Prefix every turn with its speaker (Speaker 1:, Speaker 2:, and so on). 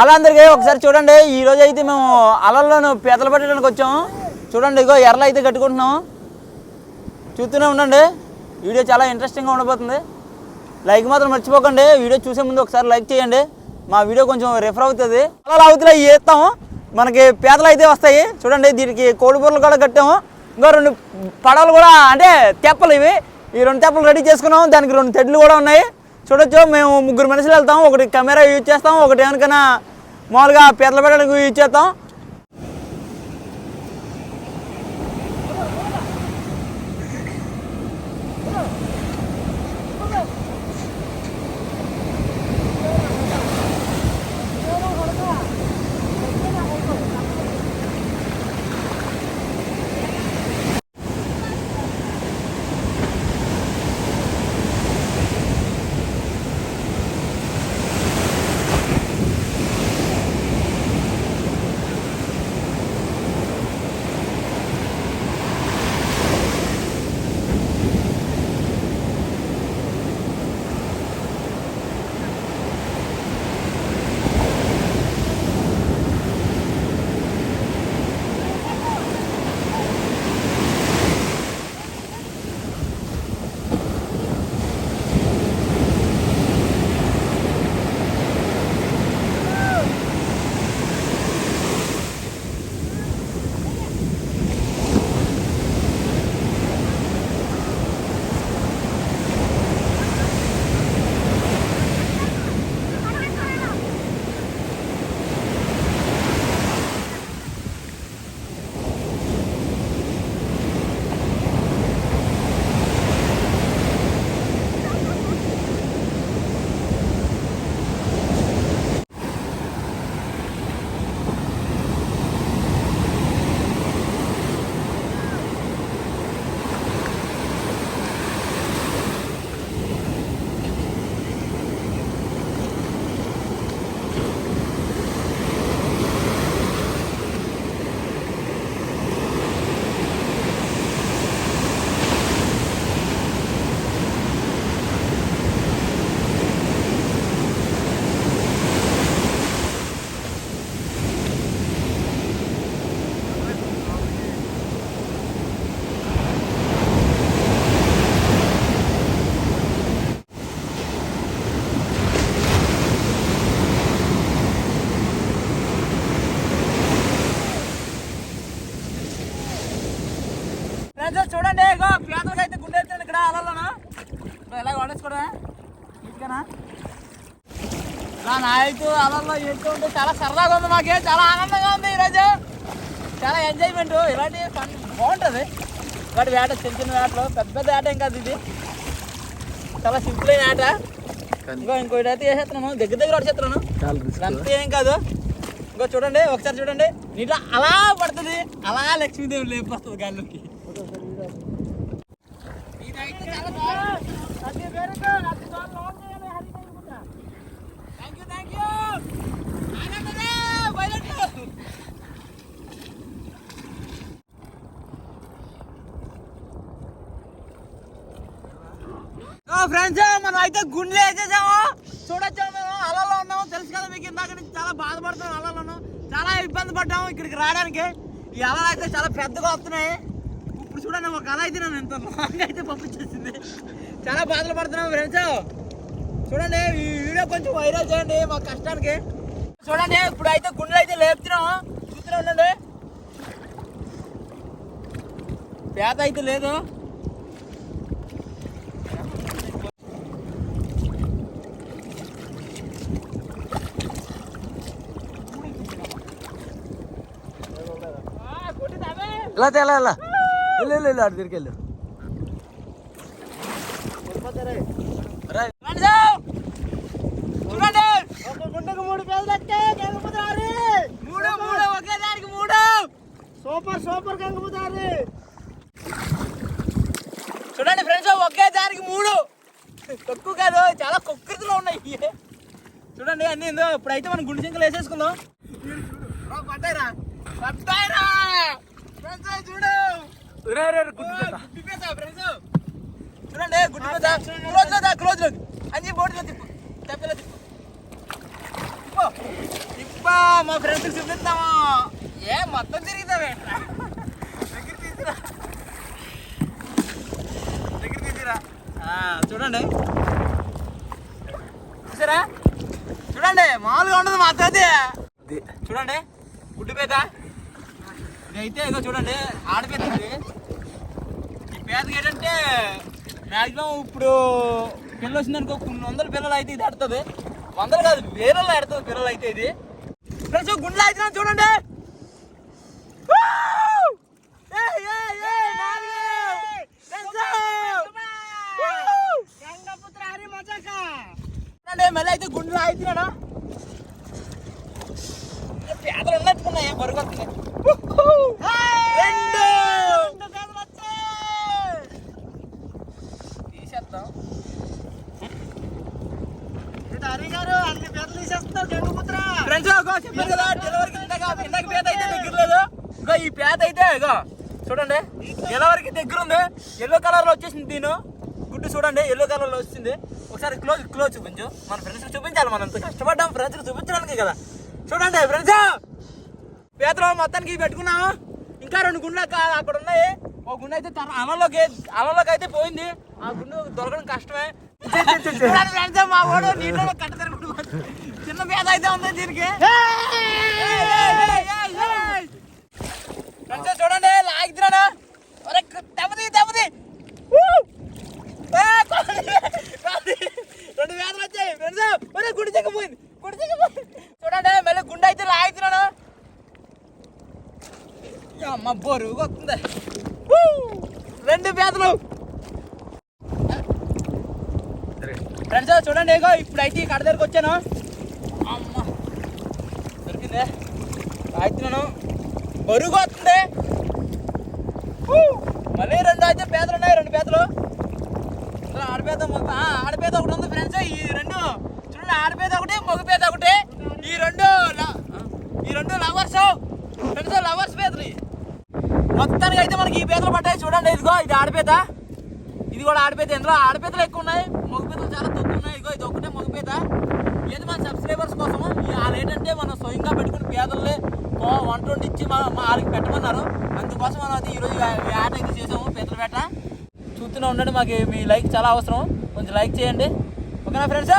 Speaker 1: అలా అందరికీ ఒకసారి చూడండి. ఈ రోజు అయితే మేము అలల్లోను పీతలు పట్టడానికి వచ్చాం. చూడండి ఇగో ఎర్రలు అయితే కట్టుకుంటున్నాం. చూస్తూనే ఉండండి. వీడియో చాలా ఇంట్రెస్టింగ్గా ఉండబోతుంది. లైక్ మాత్రం మర్చిపోకండి. వీడియో చూసే ముందు ఒకసారి లైక్ చేయండి. మా వీడియో కొంచెం రిఫర్ అవుతుంది. అలా అవుతున్నా వేస్తాం మనకి పీతలు అయితే వస్తాయి. చూడండి దీనికి కోడి కూడా కట్టాము. ఇంకా రెండు పడవలు కూడా అంటే తెప్పలు ఇవి. ఈ రెండు తెప్పలు రెడీ చేసుకున్నాం. దానికి రెండు తెడ్లు కూడా ఉన్నాయి. చూడొచ్చు మేము ముగ్గురు మనుషులు వెళ్తాం ఒకటి కెమెరా యూజ్ చేస్తాం ఒకటి ఏమనుకన్నా మామూలుగా పీతలు పెట్టడానికి యూజ్ చేస్తాం. ఫ్రెండ్స్ చూడండి ఇగో పేదలకు అయితే గుండె ఎత్తాను ఇక్కడ అలల్లోనా? ఎలా వండేసుకోవడమే. నీట్గానా? నాయకు అలల్లో ఎత్తు ఉంటే చాలా సరదాగా ఉంది మాకే చాలా ఆనందంగా ఉంది ఈరోజు. చాలా ఎంజాయ్మెంట్ ఇలాంటి ఫన్ బాగుంటుంది. ఇలాంటి వేట చిన్న చిన్న వేటలు పెద్ద పెద్ద వేట ఏం కాదు ఇది. చాలా సింపుల్ అయిన ఆట ఇంకో ఇంకోటి అయితే వేసేస్తున్నాను దగ్గర దగ్గర వచ్చేస్తున్నాను అంతే ఏం కాదు. ఇంకో చూడండి ఒకసారి చూడండి. నీట్లో అలా పడుతుంది. అలా లక్ష్మీదేవి లేపొస్తుంది గాల్లోకి. ఫ్రెండ్స్ మనం అయితే గుండెలు వేసేసాము. చూడొచ్చు మేము అలలో ఉన్నాము. తెలుసు కదా మీకు ఇందాక నుంచి చాలా బాధపడుతున్నాం అలలో ఉన్నాం చాలా ఇబ్బంది పడ్డాము ఇక్కడికి రావడానికి. ఈ అలలు అయితే చాలా పెద్దగా వస్తున్నాయి. ఇప్పుడు చూడండి ఒక కళ అయితే నన్ను ఎంత లాంగ్ అయితే పంపించేసింది. చాలా బాధలు పడుతున్నాం ఫ్రెండ్స్. చూడండి ఈ వీడియో కొంచెం వైరల్ చేయండి మా కష్టానికి. చూడండి ఇప్పుడు అయితే గుండెలు అయితే లేపుతున్నాం. చూస్తూనే ఉండండి. పేద అయితే లేదు.
Speaker 2: ఎలా ఎలా ఎలా? వెళ్ళు అటు తిరిగి వెళ్ళు.
Speaker 1: చూడండి ఒక గుంటకు మూడు పేదలు వస్తే గంగపుతారు మూడు మూడు ఒకే దానికి మూడు సూపర్ సూపర్ గంగపుతారు చూడండి ఫ్రెండ్స్ ఒకే దానికి మూడు. తక్కువ కాదు చాలా కొక్కరిలో ఉన్నాయి. చూడండి అన్ని ఇందో ఇప్పుడైతే మనం గుండె చింకలు వేసేసుకుందాం. పట్టాయిరా పట్టాయిరా చూడు. చూడండి గుడ్డి మీద క్లోజ్లో క్లోజ్లో అన్ని బోర్డు తిప్పు. తెప్పలో తిప్పు. తిప్పు. తిప్పు అబ్బా మా ఫ్రెండ్స్ చూపిస్తాము? ఏ మొత్తం తిరుగుతావే? దగ్గర తీసుకురా దగ్గర తీసుకురా ఆ, చూడండి. చూసారా? చూడండి మామూలుగా ఉండదు మా చూడండి గుడ్డు పేద అయితే ఇగో చూడండి ఆడపేద ఇది ఈ పేదకి ఏంటంటే మ్యాక్సిమం ఇప్పుడు పిల్లలు వచ్చిందనుకో కొన్ని వందల పిల్లలు అయితే ఇది ఆడుతుంది. వందలు కాదు వేలలో ఆడుతుంది పిల్లలు అయితే ఇది. ఫ్రెండ్స్ గుండెలు అవుతున్నాం చూడండి. మళ్ళీ అయితే గుండెలు అవుతున్నాడు పేదలు ఉన్నట్టున్నాయి బరుగు వస్తున్నాయి రెండు తీసేద్దాం ఫ్రెండ్స్ ఇగో చెప్పాను కదా డెలివరీకి ఇంతగా ఇందాక పేద అయితే దగ్గర లేదు. ఇగో ఈ పేద అయితే ఇగో చూడండి డెలివరీకి దగ్గర ఉంది. ఎల్లో కలర్లో వచ్చేసింది దీని. గుడ్డు చూడండి ఎల్లో కలర్లో వచ్చింది. ఒకసారి క్లోజ్ క్లోజ్ చూపించు. మన ఫ్రెండ్స్ చూపించాలి మనం కష్టపడ్డాం ఫ్రెండ్స్ చూపించడానికి కదా. చూడండి ఫ్రెండ్స్ పేదలో మొత్తానికి పెట్టుకున్నాము ఇంకా రెండు గుండెలు అక్కడ ఉన్నాయి. ఒక గుండె అయితే తన అలలోకి అలలోకి అయితే పోయింది. ఆ గుండె దొరకడం కష్టమే. మా వాడు నీళ్ళలో కట్ట తిరుగుతున్నాడు. చిన్న పేద అయితే ఉంది దీనికి. చూడండి! ఏ, కొద్ది, కొద్ది. రెండు వేదలు వచ్చాయి ఫ్రెండ్స్. గుడి చెక్కిపోయింది గుడి చెక్కిపోయింది చూడండి మళ్ళీ గుండె అయితే లాగుతున్నాడు అమ్మ బరువు వస్తుంది! రెండు పేదలు ఫ్రెండ్స్ చూడండి ఏగో ఇప్పుడైతే ఈ కడ దగ్గరకు వచ్చాను. అమ్మ దొరికిందే. రాయితున్నాను బరువు వస్తుంది మళ్ళీ రెండు అయితే పేదలు ఉన్నాయి రెండు పేదలు. ఆడపేద ఆడపేద ఒకటి ఉంది ఫ్రెండ్స్ ఈ రెండు. చూడండి ఆడపేద ఒకటి మగపేద ఒకటి. ఈ రెండు ఈ రెండు లవర్స్ ఫ్రెండ్స్ లవర్స్ పేదలు మొత్తానికి అయితే మనకి ఈ పేదలు పట్టాయి చూడండి ఇదిగో ఇది ఆడపేద. ఇది కూడా ఆడపేద. ఇందులో ఆడపేదలు ఎక్కువ ఉన్నాయి మగపీతలు చాలా తక్కువ ఉన్నాయి ఇదిగో ఇది ఒకటే మగపీత ఇది మన సబ్స్క్రైబర్స్ కోసము? వాళ్ళు ఏంటంటే మనం స్వయంగా పెట్టుకుని పేదలే వంట వండి ఇచ్చి మా వాళ్ళకి పెట్టమన్నారు. అందుకోసం మనం అది ఈరోజు వేట అయితే చేసాము పీతల వేట చూస్తూనే ఉండండి మాకు మీ లైక్ చాలా అవసరం. కొంచెం లైక్ చేయండి. ఓకేనా ఫ్రెండ్స్?